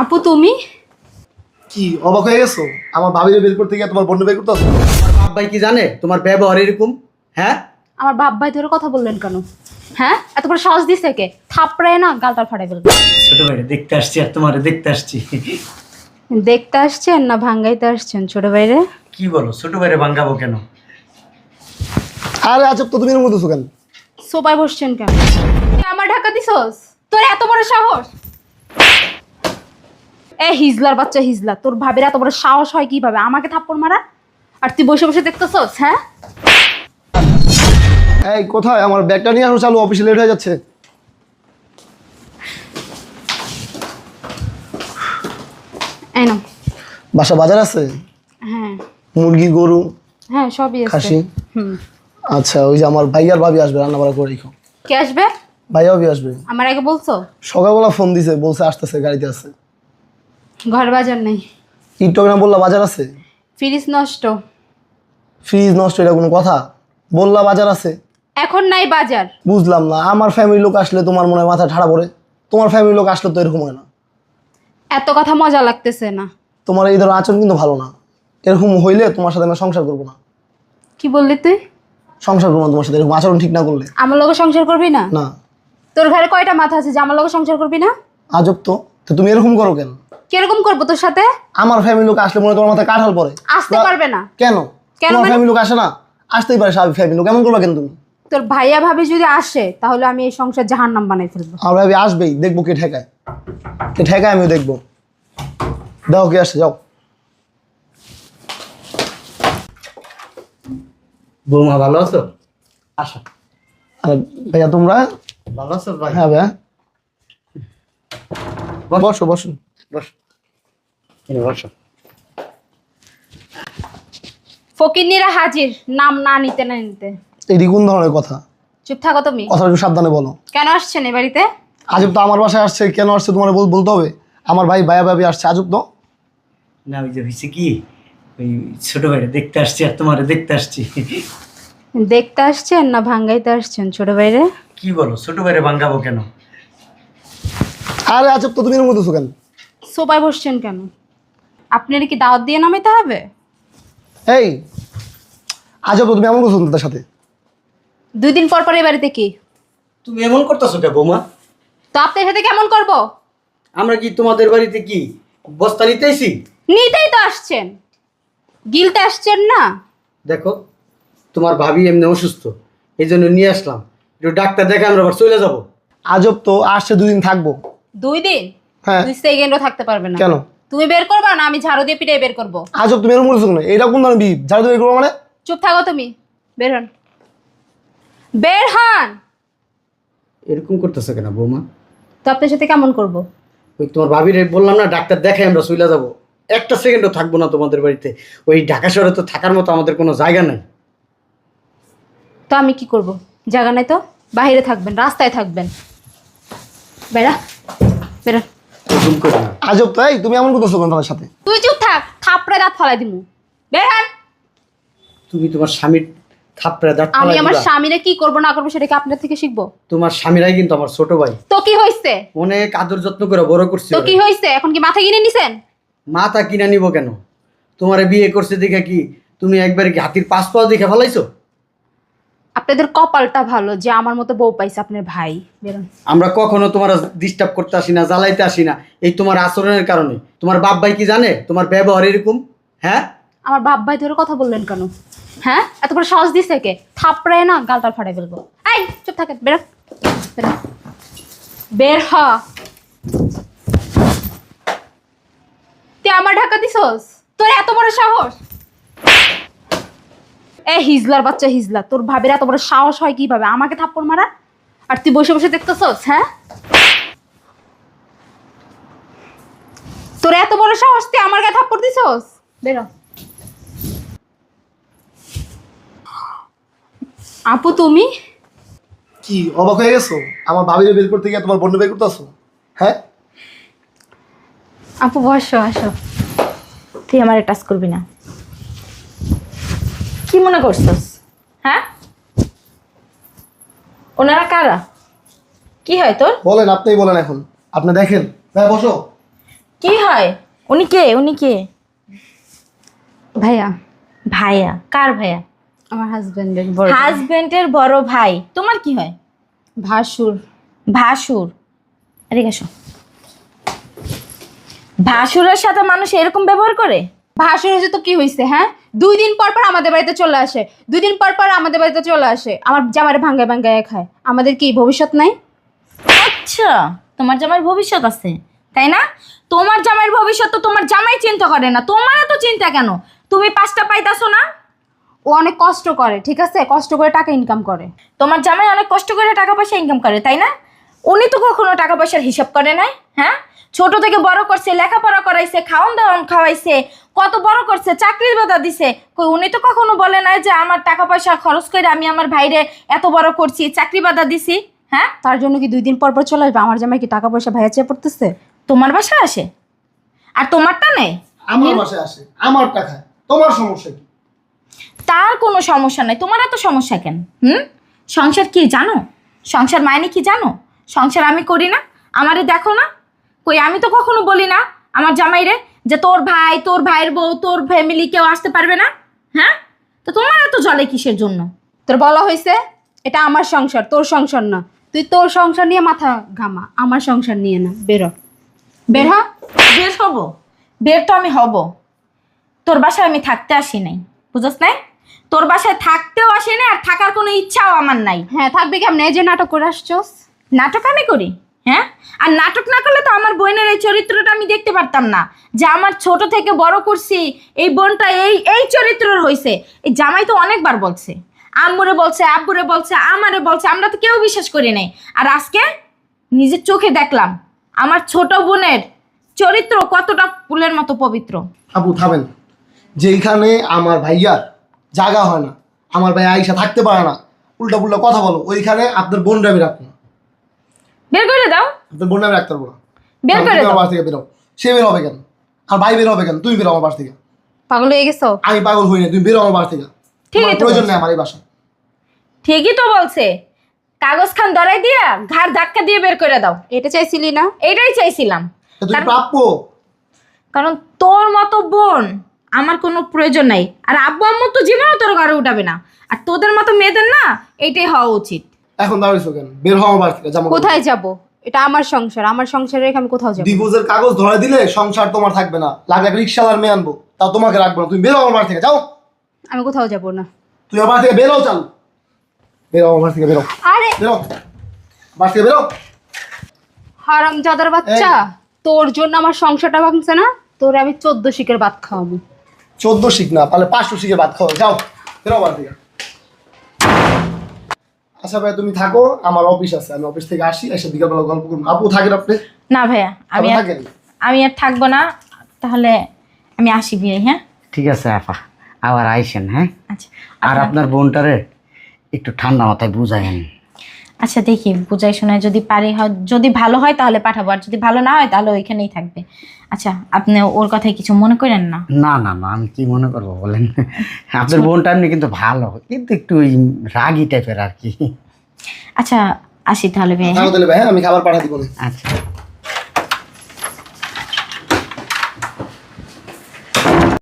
আপু তুমি? কি অবাক হয়ে গেছো? আমার ভাবিরে বের করতে গিয়ে তোমার বন্ধু বের করতে তোমার বাপ ভাই কি জানে? তোমার ব্যবহার এরকম হ্যাঁ? আমার বাপ ভাই ধরে কথা বললেন কেন? হ্যাঁ? এত করে সাহস দিছে কে? থাপড়ায় না গালটা ফাটাই ফেলবে। ছোট ভাই দেখতে আসছি আর তোমারে দেখতে আসছি। দেখতে আসছেন না ভাঙ্গাইতে আসছেন ছোট ভাইরে? কি বলো ছোট ভাইরে ভাঙ্গাবো কেন? আরে আজব তো তুমি এর মধ্যে কেন? সোপায় বসছেন কেন? তুই আমার ঢাকা দিছস? তোর এত বড় সাহস? এ হিজলার বাচ্চা হিজলা তোর ভাবের বড় সাহস হয় কীভাবে? আমাকে থাপ্পড় মারা? আর তুই বসে বসে দেখতেছস হ্যাঁ? এই কোথায়? আমার ব্যাগটা নিয়ে আসো চালু অফিসে লেট হয়ে যাচ্ছে। এই নাও। বাসা বাজার আছে? হ্যাঁ। মুরগি গরু হ্যাঁ সবই আছে। খাসি? হুম। আচ্ছা ওই যে আমার ভাই আর ভাবি আসবে রান্না বাড়া করে রেখো। কে আসবে? ভাই ভাবি আসবে। আমার আগে বলছো? সকালবেলা ফোন দিছে বলছে আসতেছে গাড়িতে আছে। ঘর বাজার নেই। টিকটক না বললা বাজার আছে? ফ্রিজ নষ্ট। ফ্রিজ নষ্ট এটা কোনো কথা? বললা বাজার আছে? এখন নাই বাজার। বুঝলাম না আমার ফ্যামিলি লোক আসলে তোমার মনে হয় মাথা ঠাড়া পড়ে। তোমার ফ্যামিলি লোক আসলে তো এরকম হয় না। এত কথা মজা লাগতেছে না। তোমার এই ধরনের আচরণ কিন্তু ভালো না। এরকম হইলে তোমার সাথে আমি সংসার করব না। কি বললি তুই? সংসার করব না তোমার সাথে এরকম আচরণ ঠিক না করলে। আমার লোকে সংসার করবি না? না। তোর ঘরে কয়টা মাথা আছে যে আমার লোকে সংসার করবি না? আজব তো। তো তুমি এরকম করো কেন? কীরকম করব তোর সাথে? আমার ফ্যামিলির লোক আসলে মনে তোমার মাথায় কাঠাল পড়ে আসতে পারবে না। কেন? কেন তোমার মানে? ফ্যামিলি লোক আসে না? আসতেই পারে স্বাভাবিক ফ্যামিলি লোক। এমন করবা কেন তুমি? তোর ভাইয়া ভাবি যদি আসে তাহলে আমি এই সংসার জাহার নাম বানাই ফেলব। আমার ভাবি আসবেই দেখব কে ঠেকায়। কে ঠেকায় আমিও দেখব। দাও কে আসছে যাও। বৌমা ভালো আছো? আসো। আরে ভাইয়া তোমরা? ভালো আছো ভাই? হ্যাঁ ভাইয়া। বসো বসো। ফকিরনিরা হাজির। নাম না নিতে না নিতে। এটি কোন ধরনের কথা। চুপ থাকো তুমি। কথা একটু সাবধানে বলো। কেন আসছেন এ বাড়িতে? আজব তো আমার বাসায় আসছে কেন আসছে তোমার বলতে হবে? আমার ভাই ভাইয়া ভাবি আসছে আজব তো। না ওই যে হয়েছে কি? ওই ছোট ভাইরে দেখতে আসছি আর তোমারে দেখতে আসছি। দেখতে আসছেন না ভাঙ্গাইতে আসছেন ছোট ভাইরে? কি বলো? ছোট ভাইরে ভাঙ্গাবো কেন? আরে আজব তো তুমি এর মধ্যে কেন? সোপায় বসছেন কেন? আপনার কি দাওয়াত দিয়ে নামাইতে হবে? এই আজব তুমি এমন করছ তার সাথে। দুই দিন পর পর এ বাড়িতে কি? তুমি এমন করতেছো কে বৌমা? তো আপনার সাথে কেমন করব? আমরা কি তোমাদের বাড়িতে কি বস্তা নিতে আইছি নিতেই তো আসছেন। গিলতে আসছেন না? দেখো তোমার ভাবি এমনি অসুস্থ এই জন্য নিয়ে আসলাম। একটু ডাক্তার দেখে আমরা আবার চলে যাব। আজব তো আসছে দুদিন থাকব। দুই দিন? হ্যাঁ। দুই সেকেন্ডও থাকতে পারবে না। কেন? তুমি বের করবা না আমি ঝাড়ু দিয়ে পিটাই বের করব। আজব তুমি এরকম করছ কেন? এইটা কোন ধরনের বিপ ঝাড়ু তুমি করব মানে? চুপ থাকো তুমি। বের হন। বের হন! এরকম করতেছো কেন বৌমা? তো আপনার সাথে কেমন করব? ওই তোমার ভাবির বললাম না ডাক্তার দেখে আমরা চলে যাব। একটা সেকেন্ডও থাকব না তোমাদের বাড়িতে। ওই ঢাকা শহরে তো থাকার মতো আমাদের কোনো জায়গা নেই। তো আমি কি করব? জায়গা নাই তো? বাইরে থাকবেন রাস্তায় থাকবেন। বেড়া বেরা এরকম করে আজব তো এই তুমি এমন করতেছো কেন তাদের সাথে? তুই চুপ থাক থাপড়ে দাঁত ফলাই দিমু। বের হন। তুমি তোমার স্বামীর থাপড়ে দাঁত আমি ফালাই আমার দিবা। স্বামীরে কি করব না করব সেটা কি আপনার থেকে শিখব? তোমার স্বামীরাই কিন্তু আমার ছোট ভাই। তো কি হইছে? অনেক আদর যত্ন করে বড় করছি তো ওরে। কি হইছে? এখন কি মাথা কিনে নিছেন? মাথা কিনা নিব কেন? তোমারে বিয়ে করছে দেখে কি তুমি একবার কি হাতির পাঁচ দেখে ফেলাইছো? আপনাদের কপালটা ভালো যে আমার মতো বউ পাইছে আপনার ভাই। বেরোন। আমরা কখনো তোমার ডিস্টার্ব করতে আসি না জ্বালাইতে আসি না। এই তোমার আচরণের কারণে। তোমার বাপ ভাই কি জানে? তোমার ব্যবহার এরকম? হ্যাঁ? আমার বাপ ভাই ধরে কথা বললেন কেন? হ্যাঁ? এত বড় সাহস দিছে কে থাপড়ায় না গালটা ফাটাই ফেলব। এই চুপ থাকে বের। হ। বের। হ। বের হ। তুই আমার ঢাকা দিছস? তোর এত বড় সাহস? এ হিজলার বাচ্চা হিজলা তোর ভাবের এত বড় সাহস হয় কীভাবে? আমাকে থাপ্পড় মারা? আর তুই বসে বসে দেখতেছস হ্যাঁ? তোর এত বড় সাহস তুই আমার গায়ে থাপ্পড় দিছস? বেরো। আপু তুমি? কি অবাক হয়ে গেছো? আমার ভাবিরে বের করতে গিয়ে তোমার বন্ধু বের করতে আসো হ্যাঁ? আপু বসো আসো। তুই আমার টাচ করবি না। কি মনে করছস? হ্যাঁ? ওনারা কারা? কি হয় তোর? বলেন আপনিই বলেন এখন। আপনি দেখেন। ভাই বসো। কি হয়? উনি কে? উনি কে? ভাইয়া। ভাইয়া। কার ভাইয়া? আমার হাজবেন্ডের বড় হাজবেন্ডের বড় ভাই। তোমার কি হয়? ভাসুর। ভাসুর। আরে আসো। ভাসুরের সাথে মানুষ এরকম ব্যবহার করে? ভাসুর হয়েছে তো কি হয়েছে হ্যাঁ? দুই দিন পর পর আমাদের বাড়িতে চলে আসে। দুই দিন পর পর আমাদের বাড়িতে চলে আসে। আমার জামারে ভাঙ্গায় ভাঙ্গায় খায়। আমাদের কি ভবিষ্যৎ নাই? আচ্ছা তোমার জামার ভবিষ্যৎ আছে তাই না? তোমার জামাইয়ের ভবিষ্যৎ তো তোমার জামাই চিন্তা করে না। তোমার তো চিন্তা কেন? তুমি পাঁচটা পাইতাছো না? ও অনেক কষ্ট করে ঠিক আছে? কষ্ট করে টাকা ইনকাম করে। তোমার জামাই অনেক কষ্ট করে টাকা পয়সা ইনকাম করে তাই না? উনি তো কখনো টাকা পয়সার হিসাব করে নাই হ্যাঁ? ছোট থেকে বড় করছে লেখাপড়া করাইছে খাওয়ান দাওয়ান খাওয়াইছে কত বড় করছে চাকরির বাধা দিছে। কই উনি তো কখনো বলে নাই যে আমার টাকা পয়সা খরচ করে আমি আমার ভাইরে এত বড় করছি চাকরি বাধা দিছি। হ্যাঁ? তার জন্য কি দুই দিন পর পর চলে আসবে? আমার জামাই কি টাকা পয়সা ভাইয়া চেয়ে পড়তেছে? তোমার বাসা আসে? আর তোমারটা নেই? আমার বাসায় আসে। আমার টাকায়। তোমার সমস্যা কি? তার কোনো সমস্যা নাই। তোমার এত সমস্যা কেন? হুম? সংসার কি জানো? সংসার মায়নে কি জানো? সংসার আমি করি না? আমারে দেখো না? কই আমি তো কখনো বলি না আমার জামাইরে যে তোর ভাই তোর ভাইয়ের বউ তোর ফ্যামিলি কেউ আসতে পারবে না হ্যাঁ? তো তোমার এত জলে কিসের জন্য? তোর বলা হয়েছে এটা আমার সংসার তোর সংসার না। তুই তোর সংসার নিয়ে মাথা ঘামা আমার সংসার নিয়ে না বেরো বের হ। বের হব। বের তো আমি হব। তোর বাসায় আমি থাকতে আসি নাই বুঝস নাই? তোর বাসায় থাকতেও আসি না আর থাকার কোনো ইচ্ছাও আমার নাই। হ্যাঁ থাকবি কেমন? এই যে নাটক করে আসছস। নাটক আমি করি? হ্যাঁ? আর নাটক না করলে তো আমার বোনের এই চরিত্রটা আমি দেখতে পারতাম না। যে আমার ছোট থেকে বড় করছি, এই বোনটা এই এই চরিত্রের হয়েছে এই জামাই তো অনেকবার বলছে। আম্মুরে বলছে, আব্বুরে বলছে, আমারে বলছে, আমরা তো কেউ বিশ্বাস করি নাই। আর আজকে নিজের চোখে দেখলাম, আমার ছোট বোনের চরিত্র কতটা ফুলের মতো পবিত্র। আপু, থামেন। যেইখানে আমার ভাইয়ার জায়গা হয় না, আমার ভাই আইসা থাকতে পারে না উল্টা পুল্টা কথা বলো, ওইখানে আপনার বোনরা আমি রাখব। না বের করে দাও। বোনরা আমি রাখতে পারব না। বের করে দাও। বাস থেকে বেরো সে বের হবে কেন? আর ভাই বের হবে কেন? তুমি বেরো আমার বাস থেকে। পাগল হয়ে গেছো? আমি পাগল হই না তুমি বেরো আমার বাস থেকে। ঠিকই প্রয়োজন। নেই আমার এই বাসা ঠিকই তো বলছে। কাগজ খান ধরাই দিয়া ঘাড় ধাক্কা দিয়ে বের করে দাও। এটা চাইছিলি না? এটাই চাইছিলাম। তুমি প্রাপ্য? কারণ তোর মতো বোন আমার কোনো প্রয়োজন নাই। আর আব্বু আম্মু তো জীবনও তোর ঘরে উঠাবে না। আর তোদের মতো মেয়েদের না এটাই হওয়া উচিত। এখন দাঁড়িয়েছো কেন বের হও আমার থেকে জামা কোথায় যাব? এটা আমার সংসার আমার সংসারে রেখে আমি কোথাও যাব? ডিভোর্সের কাগজ ধরে দিলে সংসার তোমার থাকবে না। লাগলে একটা রিক্সাওয়ালার মেয়ে আনব তাও তোমাকে রাখব না। তুমি বেরো আমার বাস থেকে যাও। আমি কোথাও যাব না। তুই আমার থেকে বেরো চালু। বেরো আমার বাস থেকে বেরো আরে! বেরো বাস থেকে বেরো হারাম জাদার বাচ্চা তোর জন্য আমার সংসারটা ভাঙছে না? তোর আমি চোদ্দ শিকের ভাত খাওয়াবো। চোদ্দ শিখ না তাহলে পাঁচশো শিখে ভাত খাও যাও বেরো আমার থেকে। আচ্ছা ভাই তুমি থাকো আমার অফিস আছে আমি অফিস থেকে আসি এসে বিকালবেলা গল্প করুন আপু থাকেন আপনি? না ভাইয়া আমি আপনি আর থাকেন? আমি আর থাকব না তাহলে আমি আসি বিয়ে হ্যাঁ? ঠিক আছে আপা। আবার আইসেন হ্যাঁ? আচ্ছা। আর আপনার বোনটারে একটু ঠান্ডা মাথায় বুঝায়েন। আচ্ছা দেখি বুঝাই শোনায় যদি পারি হয় যদি ভালো হয় তাহলে পাঠাবো আর যদি ভালো না হয় তাহলে ওইখানেই থাকবে। আচ্ছা আপনি ওর কথায় কিছু মনে করেন না? না না না আমি কি মনে করব বলেন? আপনার বোনটা এমনি কিন্তু ভালো কিন্তু একটু ওই রাগি টাইপের আর কি। আচ্ছা আসি তাহলে ভাই তাহলে ভাই আমি খাবার পাঠাতে বলি। আচ্ছা।